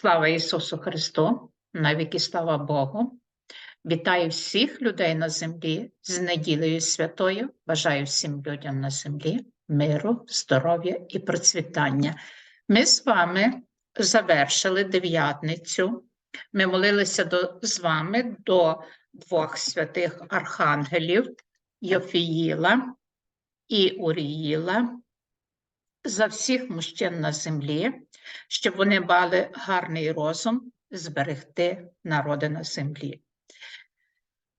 Слава Ісусу Христу, навіки слава Богу. Вітаю всіх людей на землі з неділею святою. Бажаю всім людям на землі миру, здоров'я і процвітання. Ми з вами завершили дев'ятницю. Ми молилися до, з вами до двох святих архангелів Йофіїла і Уріїла за всіх мужчин на землі, щоб вони мали гарний розум зберегти народи на землі.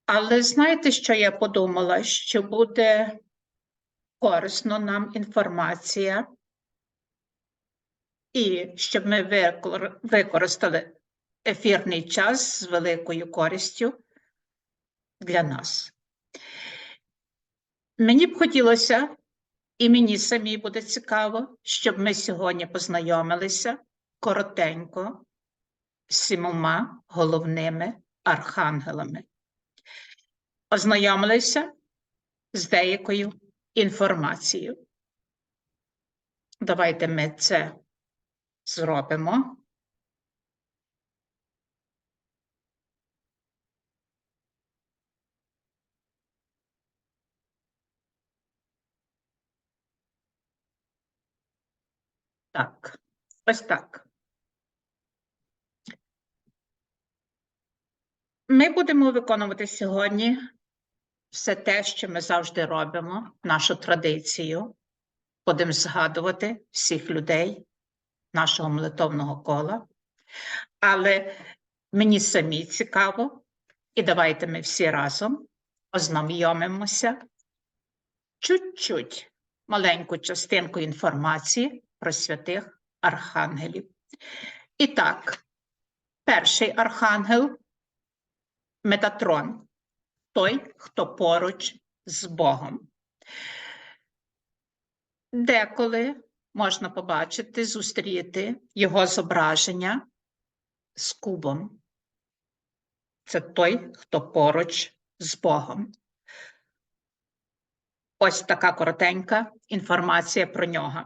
Але знаєте, що я подумала? Що буде корисно нам інформація, і щоб ми використали ефірний час з великою користю для нас. Мені б хотілося, і мені самій буде цікаво, щоб ми сьогодні познайомилися коротенько з сімома головними архангелами. Ознайомилися з деякою інформацією. Давайте ми це зробимо. Так, ось так. Ми будемо виконувати сьогодні все те, що ми завжди робимо, нашу традицію. Будемо згадувати всіх людей нашого молитовного кола. Але мені самі цікаво, і давайте ми всі разом ознайомимося чуть-чуть маленьку частинку інформації про святих архангелів. І так, перший архангел Метатрон, той, хто поруч з Богом. Деколи можна побачити, зустріти його зображення з кубом. Це той, хто поруч з Богом. Ось така коротенька інформація про нього.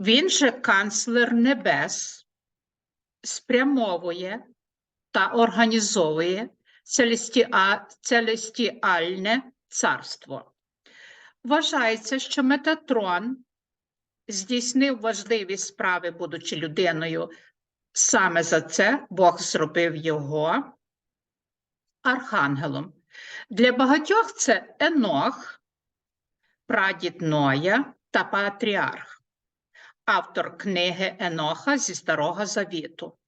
Він же канцлер небес спрямовує та організовує целестіа... целестіальне царство. Вважається, що Метатрон здійснив важливі справи, будучи людиною. Саме за це Бог зробив його архангелом. Для багатьох це Енох, прадід Ноя та патріарх, автор книги Еноха зі Старого Завіту.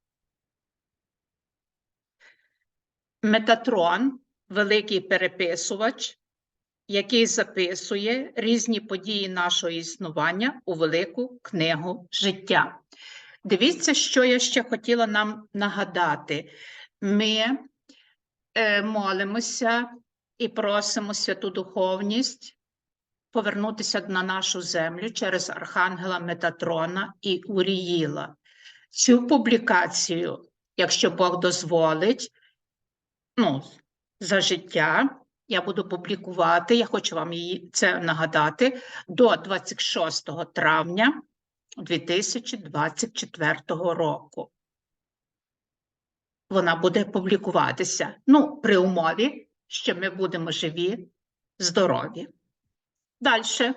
Метатрон великий переписувач, який записує різні події нашого існування у велику книгу життя. Дивіться, що я ще хотіла нам нагадати. Ми е, молимося і просимо святу духовність повернутися на нашу землю через Архангела Метатрона і Уріїла. Цю публікацію, якщо Бог дозволить, ну, за життя. Я буду публікувати, я хочу вам її це нагадати, до 26 травня 2024 року. Вона буде публікуватися. Ну, при умові, що ми будемо живі, здорові. Далі.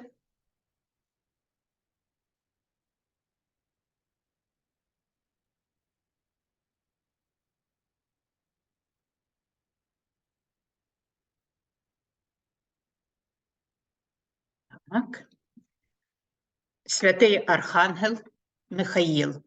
Так. Святий Архангел Михаїл.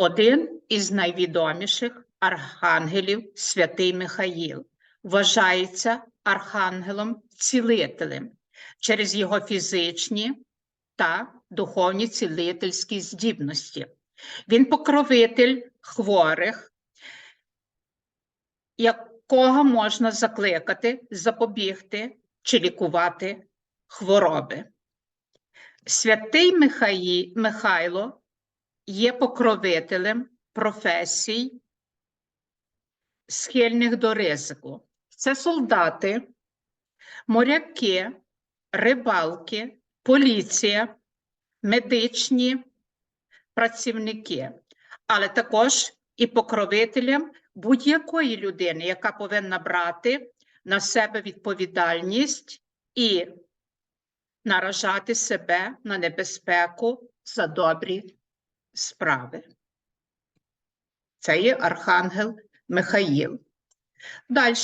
Один із найвідоміших архангелів Святий Михаїл вважається архангелом-цілителем через його фізичні та духовні цілительські здібності. Він покровитель хворих, якого можна закликати, запобігти чи лікувати хвороби. Святий Михаї, Михайло є покровителем професій схильних до ризику. Це солдати, моряки, рибалки, поліція, медичні працівники, але також і покровителям будь-якої людини, яка повинна брати на себе відповідальність і наражати себе на небезпеку за добрі справи. Це є Архангел Михаїл. Далі.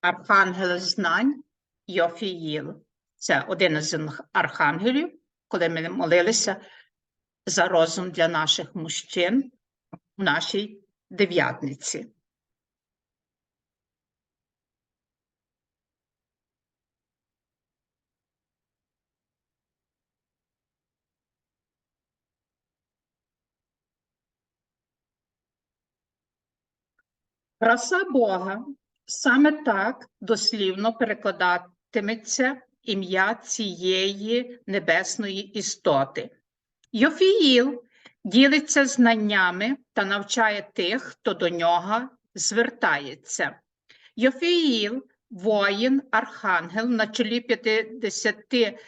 Архангел знань Йофіїл. Це один із архангелів, коли ми молилися за розум для наших мужчин в нашій дев'ятниці. Краса Бога саме так дослівно перекладатиметься ім'я цієї небесної істоти. Йофіїл ділиться знаннями та навчає тих, хто до нього звертається. Йофіїл воїн, архангел на чолі 53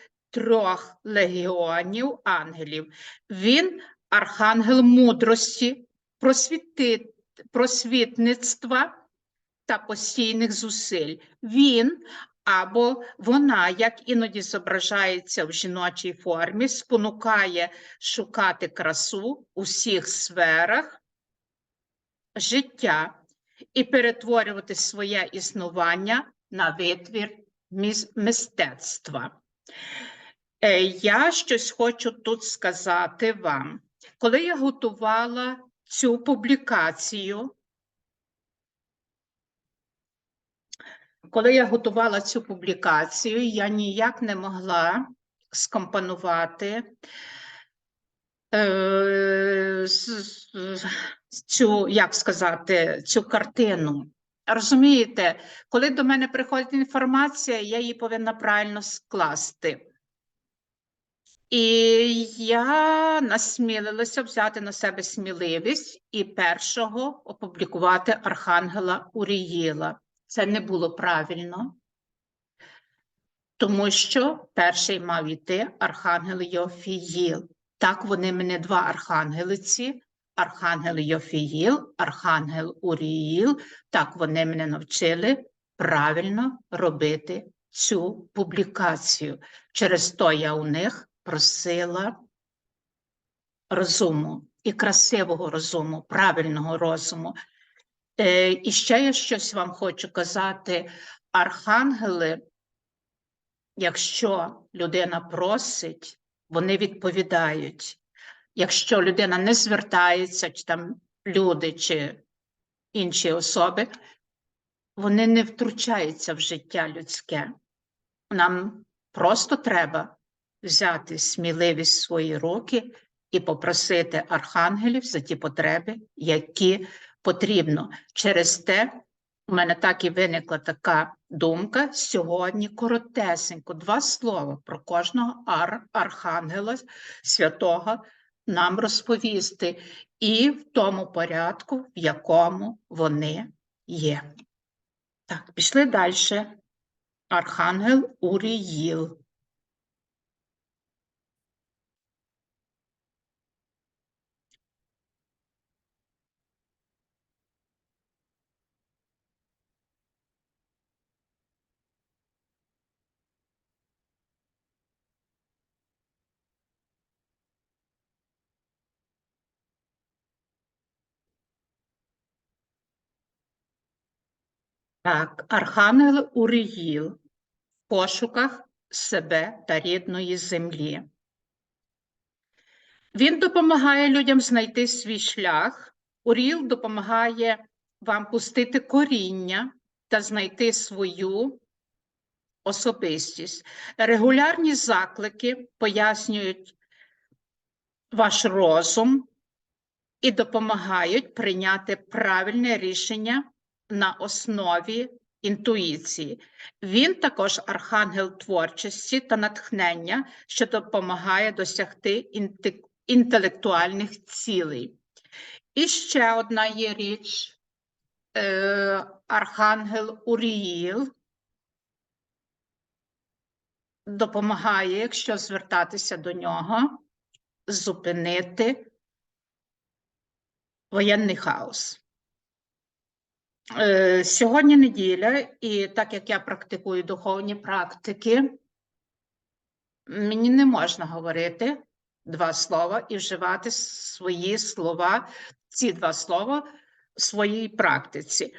легіонів ангелів. Він архангел мудрості, просвітництва та постійних зусиль. Він або вона, як іноді зображається в жіночій формі, спонукає шукати красу у всіх сферах життя і перетворювати своє існування на витвір мистецтва. Е, Я щось хочу тут сказати вам. Коли я готувала цю публікацію, коли я готувала цю публікацію, я ніяк не могла скомпонувати е, цю, як сказати, цю картину. Розумієте, коли до мене приходить інформація, я її повинна правильно скласти. І я насмілилася взяти на себе сміливість і першого опублікувати Архангела Уріїла. Це не було правильно, тому що перший мав іти Архангел Йофіїл. Так вони мене два архангелиці, Архангел Йофіїл, Архангел Уріїл. Так вони мене навчили правильно робити цю публікацію. Через то я у них просила розуму і красивого розуму, правильного розуму. Е, і ще я щось вам хочу казати. Архангели, якщо людина просить, вони відповідають. Якщо людина не звертається, чи там люди, чи інші особи, вони не втручаються в життя людське. Нам просто треба взяти сміливість в свої руки і попросити архангелів за ті потреби, які потрібно. Через те у мене так і виникла така думка сьогодні коротесенько, два слова про кожного ар архангела святого нам розповісти, і в тому порядку, в якому вони є. Так, пішли далі. Архангел Уріїл. Так, Архангел Уріїл в пошуках себе та рідної землі. Він допомагає людям знайти свій шлях. Уріл допомагає вам пустити коріння та знайти свою особистість. Регулярні заклики пояснюють ваш розум і допомагають прийняти правильне рішення на основі інтуїції. Він також архангел творчості та натхнення, що допомагає досягти інтелектуальних цілей. І ще одна є річ. Е, Архангел Уріїл допомагає, якщо звертатися до нього, зупинити воєнний хаос. Е, Сьогодні неділя, і так як я практикую духовні практики, мені не можна говорити два слова і вживати свої слова, ці два слова в своїй практиці.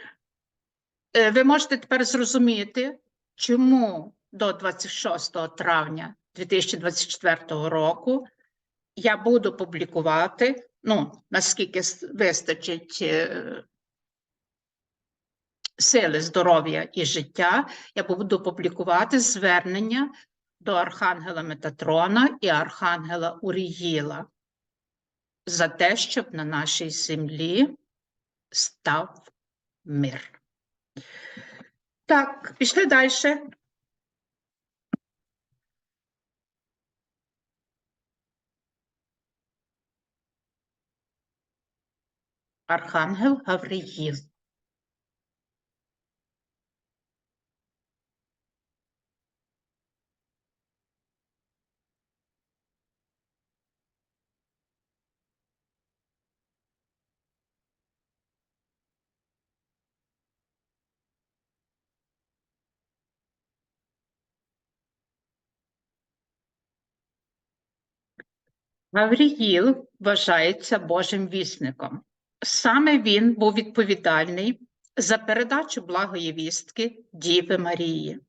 Е, Ви можете тепер зрозуміти, чому до 26 травня 2024 року я буду публікувати, ну, наскільки вистачить е, сили, здоров'я і життя, я буду публікувати звернення до Архангела Метатрона і Архангела Уріїла за те, щоб на нашій землі став мир. Так, пішли далі. Архангел Гавриїл. Гавріїл вважається Божим вісником. Саме він був відповідальний за передачу благої вістки Діви Марії,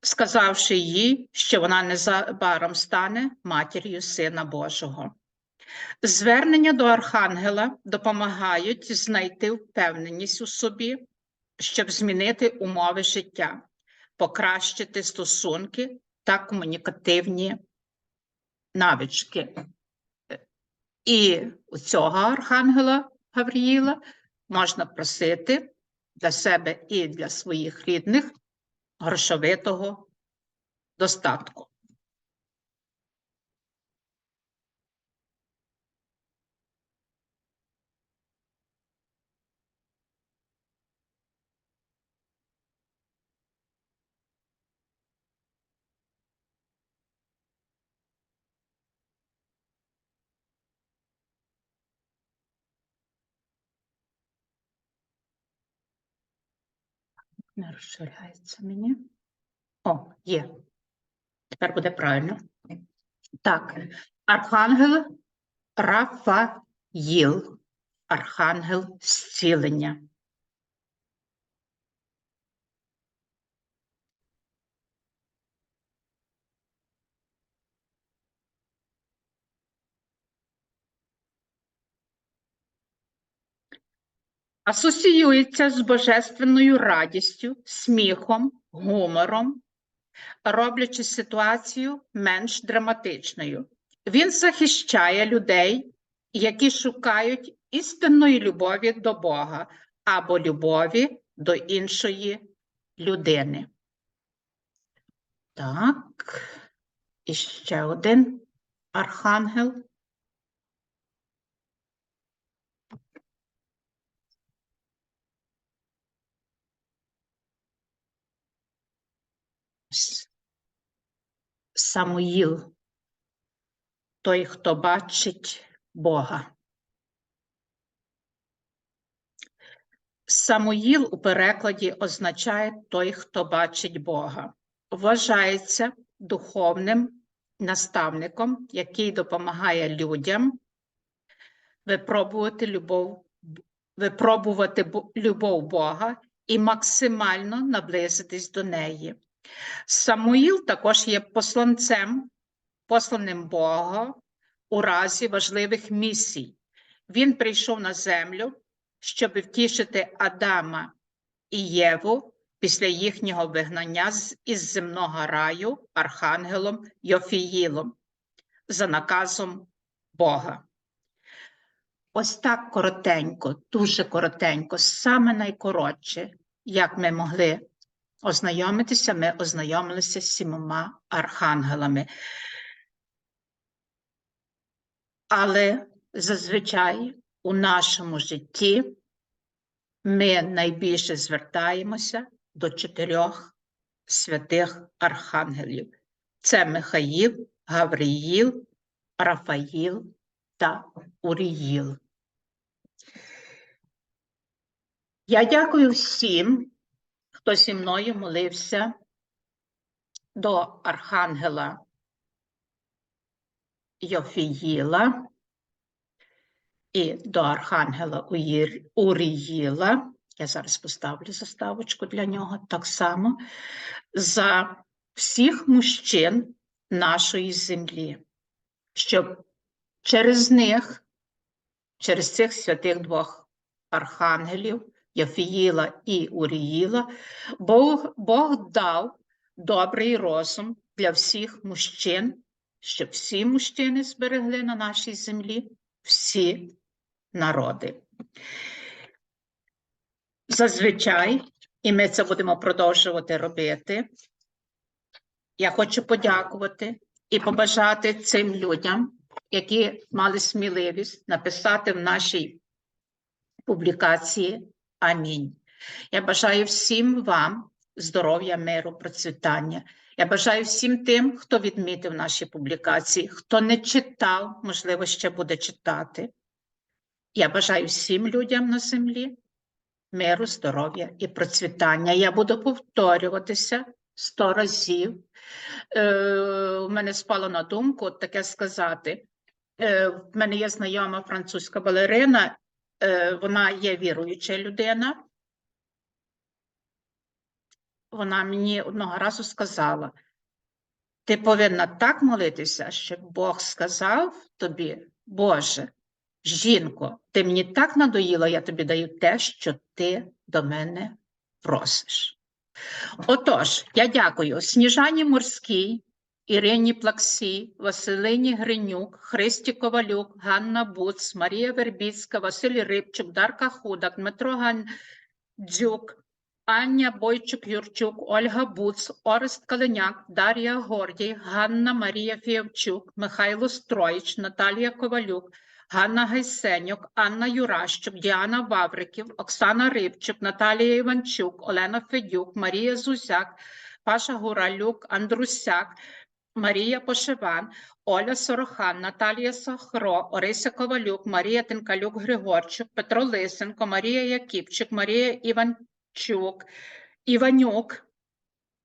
сказавши їй, що вона незабаром стане матір'ю Сина Божого. Звернення до Архангела допомагають знайти впевненість у собі, щоб змінити умови життя, покращити стосунки та комунікативні навички. І у цього архангела Гавріїла можна просити для себе і для своїх рідних грошовитого достатку. Не розширяється мені. О, є. Тепер буде правильно. Так, архангел Рафаїл, архангел зцілення. Асоціюється з божественною радістю, сміхом, гумором, роблячи ситуацію менш драматичною. Він захищає людей, які шукають істинної любові до Бога або любові до іншої людини. Так, і ще один архангел. Самуїл, той, хто бачить Бога. Самуїл у перекладі означає той, хто бачить Бога. Вважається духовним наставником, який допомагає людям випробувати любов, випробувати любов Бога і максимально наблизитись до неї. Самуїл також є посланцем, посланим Бога у разі важливих місій. Він прийшов на землю, щоб втішити Адама і Єву після їхнього вигнання із земного раю архангелом Йофіїлом за наказом Бога. ось так коротенько, дуже коротенько, саме найкоротше, як ми могли ознайомитися, ми ознайомилися з сімома архангелами. Але зазвичай у нашому житті ми найбільше звертаємося до чотирьох святих архангелів. Це Михаїл, Гавриїл, Рафаїл та Уріїл. Я дякую всім, хто зі мною молився до Архангела Йофіїла і до Архангела Уріїла. Я зараз поставлю заставочку для нього так само за всіх мужчин нашої землі, щоб через них, через цих святих двох архангелів, Йофіїла і Уріїла, Бог, Бог дав добрий розум для всіх мужчин, щоб всі мужчини зберегли на нашій землі всі народи. Зазвичай, і ми це будемо продовжувати робити. Я хочу подякувати і побажати цим людям, які мали сміливість написати в нашій публікації Амінь. Я бажаю всім вам здоров'я, миру, процвітання. Я бажаю всім тим, хто відмітив наші публікації, хто не читав, можливо, ще буде читати. Я бажаю всім людям на землі миру, здоров'я і процвітання. Я буду повторюватися сто разів. Е, у мене спало на думку таке сказати. Е, в мене є знайома французька балерина, вона є віруюча людина. Вона мені одного разу сказала: ти повинна так молитися, щоб Бог сказав тобі, Боже, жінко, ти мені так надоїла, я тобі даю те, що ти до мене просиш. Отож, я дякую Сніжані Морській, Ірині Плаксій, Василині Гринюк, Христі Ковалюк, Ганна Буц, Марія Вербіцька, Василь Рибчук, Дарка Худак, Дмитро Гандзюк, Аня Бойчук-Юрчук, Ольга Буц, Орест Калиняк, Дар'я Гордій, Ганна Марія Фіявчук, Михайло Строїч, Наталія Ковалюк, Ганна Гайсенюк, Анна Юращук, Діана Вавриків, Оксана Рибчук, Наталія Іванчук, Олена Федюк, Марія Зузяк, Паша Гуралюк, Андрусяк, Марія Пошиван, Оля Сорохан, Наталія Сахро, Орися Ковалюк, Марія Тинкалюк Григорчук, Петро Лисенко, Марія Яківчик, Марія Іванчук, Іванюк,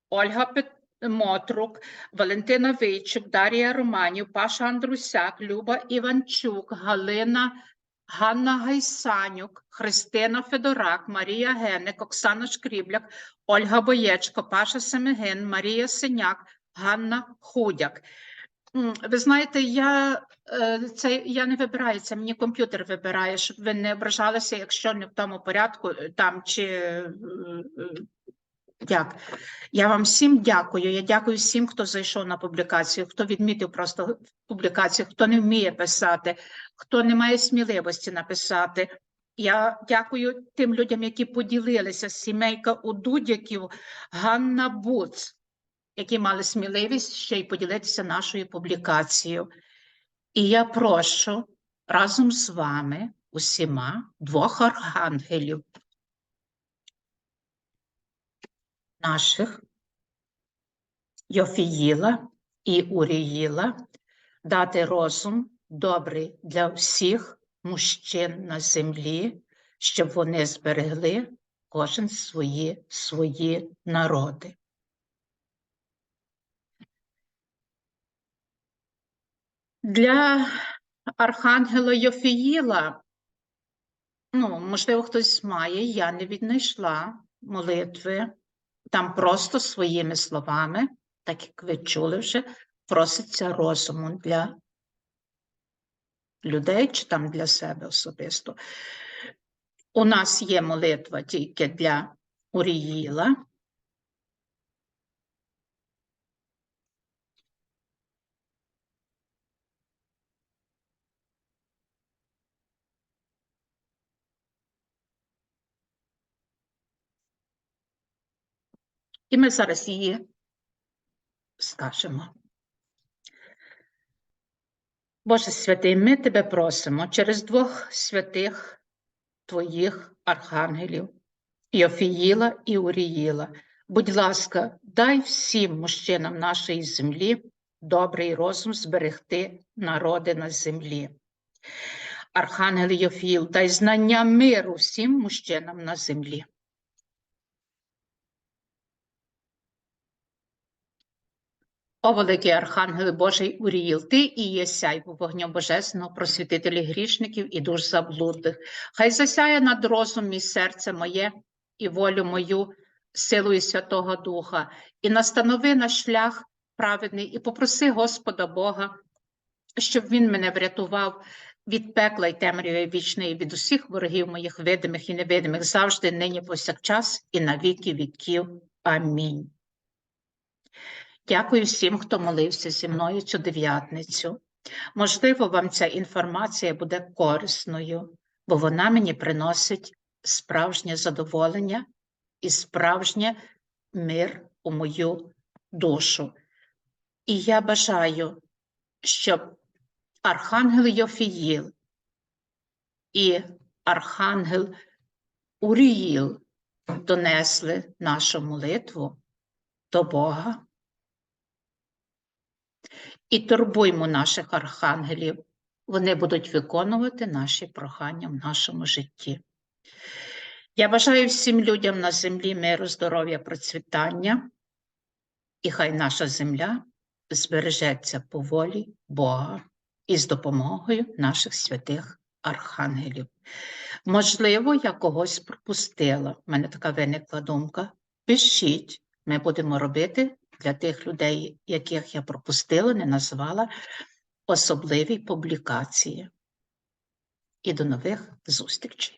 Ольга Пет... Мотрук, Валентина Вийчук, Дар'я Романів, Паша Андрусяк, Люба Іванчук, Галина Ганна Гайсанюк, Христина Федорак, Марія Генник, Оксана Шкрібляк, Ольга Боєчко, Паша Семигин, Марія Синяк, Ганна Худяк. М, Ви знаєте, я, е, це, я не вибираю, це мені комп'ютер вибирає, щоб ви не ображалися, якщо не в тому порядку е, там чи е, як. Я вам всім дякую. Я дякую всім, хто зайшов на публікацію, хто відмітив просто публікацію, хто не вміє писати, хто не має сміливості написати. Я дякую тим людям, які поділилися сімейка у Дудяків, Ганна Буц, які мали сміливість ще й поділитися нашою публікацією. І я прошу разом з вами усіма двох архангелів наших Йофіїла і Уріїла дати розум добрий для всіх мужчин на землі, щоб вони зберегли кожен свої свої народи. Для Архангела Йофіїла, ну, можливо, хтось має, я не віднайшла молитви. Там просто своїми словами, так як ви чули вже, проситься розуму для людей чи там для себе особисто. У нас є молитва тільки для Уріїла. І ми зараз її скажемо. Боже святий, ми тебе просимо через двох святих твоїх архангелів, Йофіїла і Уріїла. Будь ласка, дай всім мужчинам нашої землі добрий розум зберегти народи на землі. Архангел Йофіїл, дай знання миру всім мужчинам на землі. О, великий Архангел Божий Уріїл, ти і є сяйво вогню божественного, просвітителі грішників і душ заблудних. Хай засяє над розум мій серце моє і волю мою силою Святого Духа, і настанови на шлях праведний, і попроси Господа Бога, щоб Він мене врятував від пекла й темряви вічної, від усіх ворогів моїх видимих і невидимих, завжди, нині, повсякчас, і на віки віків. Амінь. Дякую всім, хто молився зі мною цю дев'ятницю. Можливо, вам ця інформація буде корисною, бо вона мені приносить справжнє задоволення і справжнє мир у мою душу. І я бажаю, щоб Архангел Йофіїл і Архангел Уріїл донесли нашу молитву до Бога. І турбуймо наших архангелів, вони будуть виконувати наші прохання в нашому житті. Я бажаю всім людям на землі миру, здоров'я, процвітання, і хай наша земля збережеться по волі Бога і з допомогою наших святих архангелів. Можливо, я когось пропустила. У мене така виникла думка. Пишіть, ми будемо робити для тих людей, яких я пропустила, не назвала особливі публікації. І до нових зустрічей!